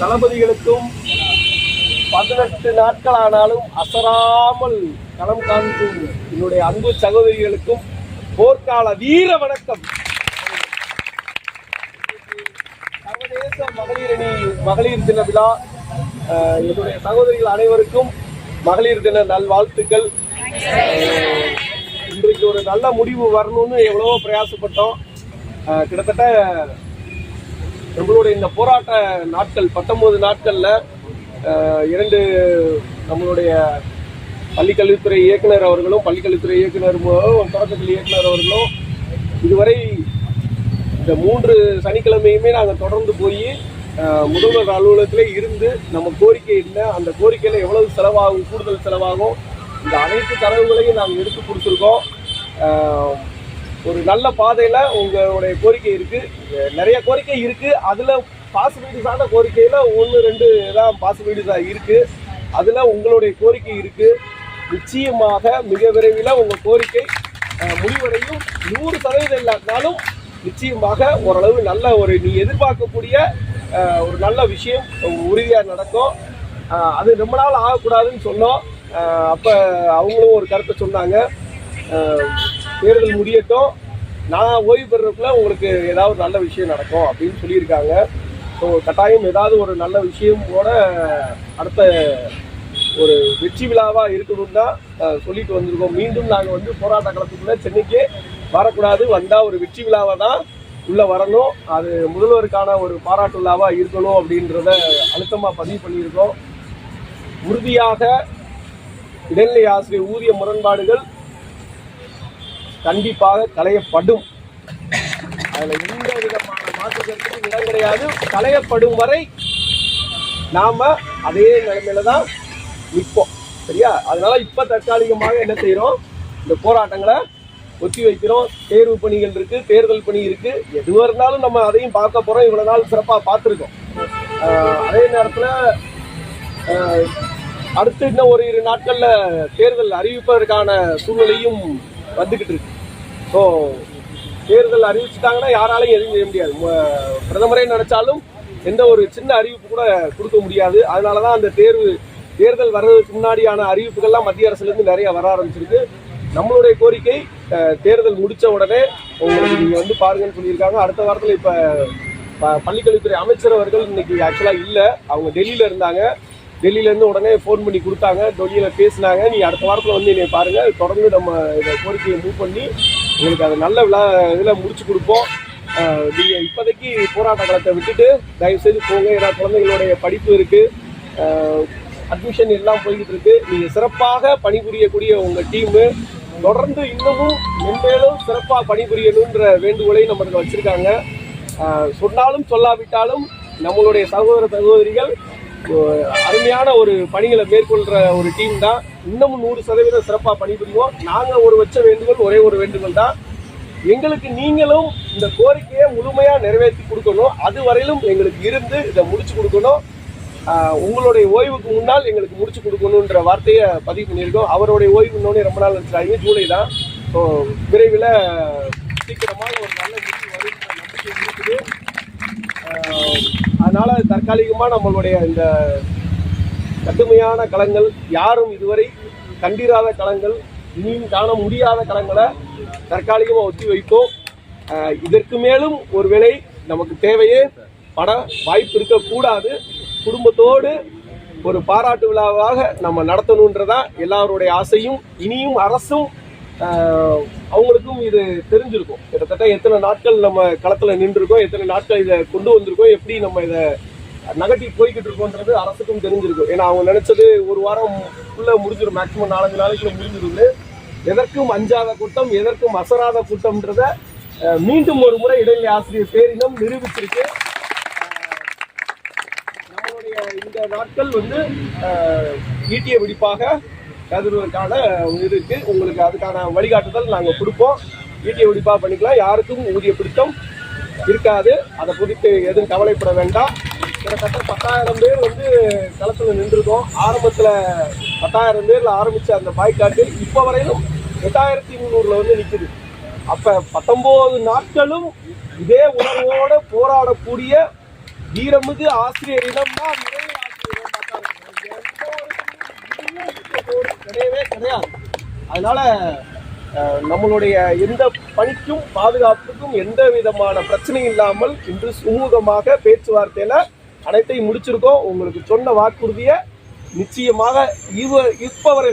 தளபதிகளுக்கும் பதினெட்டு நாட்கள் ஆனாலும் அசராமல் களம் காண்கும் என்னுடைய அன்பு சகோதரிகளுக்கும் போர்க்கால வீர வணக்கம். சர்வதேச மகளிர் அணி மகளிர் தின விழா என்னுடைய சகோதரிகள் அனைவருக்கும் மகளிர் தின நல்வாழ்த்துக்கள். இன்றைக்கு ஒரு நல்ல முடிவு வரணும்னு எவ்வளவோ பிரயாசப்பட்டோம். கிட்டத்தட்ட நம்மளுடைய இந்த போராட்ட நாட்கள் பத்தொன்பது நாட்கள்ல இரண்டு நம்மளுடைய பள்ளிக்கல்வித்துறை இயக்குனர் அவர்களும் பள்ளிக்கல்வித்துறை இயக்குனர் தொடக்கத்தில் இயக்குனர் அவர்களும் இதுவரை இந்த மூன்று சனிக்கிழமையுமே நாங்கள் தொடர்ந்து போய் முதல்வர் அலுவலகத்திலே இருந்து நம்ம கோரிக்கை என்ன அந்த கோரிக்கையில் எவ்வளவு செலவாகும் கூடுதல் செலவாகும் இந்த அனைத்து தரவுகளையும் நாங்கள் எடுத்து கொடுத்துருக்கோம். ஒரு நல்ல பாதையில் உங்களுடைய கோரிக்கை இருக்குது நிறைய கோரிக்கை இருக்குது அதில் பாசிபிலிட்டிஸான கோரிக்கையில் ஒன்று ரெண்டு தான் பாசிபிலிட்டிஸாக இருக்குது அதில் உங்களுடைய கோரிக்கை இருக்குது நிச்சயமாக மிக விரைவில் உங்கள் கோரிக்கை முடிவடையும். நூறு சதவீதம் இல்லாட்டாலும் நிச்சயமாக ஓரளவு நல்ல ஒரு நீ எதிர்பார்க்கக்கூடிய ஒரு நல்ல விஷயம் உறுதியாக நடக்கும். அது ரொம்ப நாள் ஆகக்கூடாதுன்னு சொன்னோம். அப்போ அவங்களும் ஒரு கருத்தை சொன்னாங்க. தேர்தல் முடியட்டும். நான் ஓய்வு பெறக்குள்ள உங்களுக்கு ஏதாவது நல்ல விஷயம் நடக்கும் அப்படின்னு சொல்லியிருக்காங்க. ஸோ கட்டாயம் ஏதாவது ஒரு நல்ல விஷயமோட அடுத்த ஒரு வெற்றி விழாவாக இருக்கணும் தான் சொல்லிட்டு வந்திருக்கோம். மீண்டும் நாங்கள் வந்து போராட்ட களத்துக்குள்ளே சென்னைக்கு வரக்கூடாது. வந்தால் ஒரு வெற்றி விழாவை தான் உள்ளே வரணும். அது முதல்வருக்கான ஒரு பாராட்டு விழாவாக இருக்கணும் அப்படின்றத அழுத்தமாக பதிவு பண்ணியிருக்கோம். உறுதியாக இடைநிலை ஆசிரியர் ஊதிய முரண்பாடுகள் கண்டிப்பாக களையப்படும். அதில் எந்த விதமான மாற்று இடம் கிடையாது. களையப்படும் வரை நாம் அதே நிலைமையில தான் நிற்போம். சரியா? அதனால் இப்போ தற்காலிகமாக என்ன செய்கிறோம் இந்த போராட்டங்களை ஒத்தி வைக்கிறோம். தேர்வு பணிகள் இருக்கு தேர்தல் பணி இருக்கு. எதுவாக இருந்தாலும் நம்ம அதையும் பார்க்க போகிறோம் இவ்வளோ நாள் சிறப்பாக பார்த்துருக்கோம். அதே நேரத்தில் அடுத்து இன்னும் ஒரு இரு நாட்களில் தேர்தல் அறிவிப்பதற்கான சூழ்நிலையும் வந்துக்கிட்டு இருக்கு. ஸோ தேர்தல் அறிவிச்சுட்டாங்கன்னா யாராலையும் எதுவும் செய்ய முடியாது. பிரதமரே நினைச்சாலும் எந்த ஒரு சின்ன அறிவிப்பு கூட கொடுக்க முடியாது. அதனால தான் அந்த தேர்வு தேர்தல் வர்றதுக்கு முன்னாடியான அறிவிப்புகள்லாம் மத்திய அரசுலேருந்து நிறைய வர ஆரம்பிச்சிருக்கு. நம்மளுடைய கோரிக்கை தேர்தல் முடிச்ச உடனே உங்களுக்கு நீங்க வந்து பாருங்கன்னு சொல்லியிருக்காங்க. அடுத்த வாரத்தில் இப்ப ப- பள்ளிக்கல்வித்துறை அமைச்சர் அவர்கள் இன்னைக்கு ஆக்சுவலா இல்ல. அவங்க டெல்லியில இருந்தாங்க. டெல்லியில இருந்து உடனே ஃபோன் பண்ணி கொடுத்தாங்க. டெல்லியில பேசினாங்க. நீ அடுத்த வாரத்துல வந்து என்னை பாருங்க. தொடர்ந்து நம்ம இந்த கோரிக்கையை மூவ் பண்ணி உங்களுக்கு அதை நல்ல விழா இதில் முடிச்சு கொடுப்போம். நீங்கள் நீங்க இப்போதைக்கு போராட்ட களத்தை விட்டுட்டு தயவு செய்து போங்க. ஏன்னா குழந்தைங்களுடைய படிப்பு இருக்கு. அட்மிஷன் எல்லாம் போய்கிட்டு இருக்கு. நீங்க சிறப்பாக பணிபுரியக்கூடிய உங்க டீமு தொடர்ந்து இன்னமும் மென்மேலும் சிறப்பாக பணிபுரியணுன்ற வேண்டுகோளை நம்மளுக்கு வச்சுருக்காங்க. சொன்னாலும் சொல்லாவிட்டாலும் நம்மளுடைய சகோதர சகோதரிகள் அருமையான ஒரு பணிகளை மேற்கொள்கிற ஒரு டீம் தான். இன்னமும் நூறு சதவீதம் சிறப்பாக பணிபுரிவோம். நாங்கள் ஒரு வச்ச வேண்டுகோள் ஒரே ஒரு வேண்டுகோள் தான். எங்களுக்கு நீங்களும் இந்த கோரிக்கையை முழுமையாக நிறைவேற்றி கொடுக்கணும். அது வரையிலும் எங்களுக்கு இருந்து இதை முடிச்சு கொடுக்கணும். உங்களுடைய ஓய்வுக்கு முன்னால் எங்களுக்கு முடிச்சு கொடுக்கணுன்ற வார்த்தையை பதிவு பண்ணியிருக்கோம். அவருடைய ஓய்வு இன்னொன்னே ரொம்ப நாள் வச்சுருக்காங்க ஜூலை தான். ஸோ விரைவில் சீக்கிரமாக ஒரு நல்ல முடிவு வரும் நம்பிக்கை இருக்குது. அதனால் தற்காலிகமாக நம்மளுடைய இந்த கடுமையான களங்கள் யாரும் இதுவரை கண்டிராத களங்கள் இனியும் காண முடியாத களங்களை தற்காலிகமாக ஒத்தி வைப்போம். இதற்கு மேலும் ஒருவேளை நமக்கு தேவையே பட வாய்ப்பு இருக்கக்கூடாது. குடும்பத்தோடு ஒரு பாராட்டு விழாவாக நம்ம நடத்தணுன்றதான் எல்லாருடைய ஆசையும் இனியும் அரசும் அவங்களுக்கும் இது தெரிஞ்சிருக்கும். கிட்டத்தட்ட எத்தனை நாட்கள் நம்ம களத்தில் நின்றுருக்கோம் எத்தனை நாட்கள் இதை கொண்டு வந்திருக்கோம் எப்படி நம்ம இதை நகட்டி போய்கிட்டு இருக்கோன்றது அரசுக்கும் தெரிஞ்சிருக்கும் ஏன்னா அவங்க நினைச்சது ஒரு வாரம் உள்ள முடிஞ்சிடும் மேக்ஸிமம் நாலஞ்சு நாளைக்குள்ள முடிஞ்சிருந்து எதற்கும் அஞ்சாத கூட்டம் எதற்கும் அசராத கூட்டம்ன்றத மீண்டும் ஒரு முறை இடைநிலை ஆசிரியர் பேரினம் நிரூபிச்சிருக்கு. இந்த நாட்கள் வந்து ஈட்டிய வெடிப்பாக கருதுவதற்கான இருக்கு. உங்களுக்கு அதுக்கான வழிகாட்டுதல் நாங்கள் கொடுப்போம். ஈட்டிய வெடிப்பாக பண்ணிக்கலாம். யாருக்கும் ஊதிய பிடித்தம் இருக்காது. அதை குறித்து எதுவும் கவலைப்பட வேண்டாம். கிட்டத்தட்ட பத்தாயிரம் பேர் வந்து களத்தில் நின்றுருக்கோம். ஆரம்பத்தில் பத்தாயிரம் பேரில் ஆரம்பித்த அந்த பாய்க்காட்டு இப்போ வரையிலும் எட்டாயிரத்தி முந்நூறில் வந்து நிற்குது அப்போ பத்தொம்போது நாட்களும் இதே உணர்வோடு போராடக்கூடிய வீரமிகு ஆசிரியரிடம் தான் நிறைய ஆசிரியரிடம் பார்த்தாங்க. எந்த ஒரு போர் கிடையவே கிடையாது. அதனால நம்மளுடைய எந்த பணிக்கும் பாதுகாப்புக்கும் எந்த விதமான பிரச்சனையும் இல்லாமல் இன்று சுமூகமாக பேச்சுவார்த்தையில அனைத்தையும் முடிச்சிருக்கோம். உங்களுக்கு சொன்ன வாக்குறுதியை நிச்சயமாக இவ இப்பவரை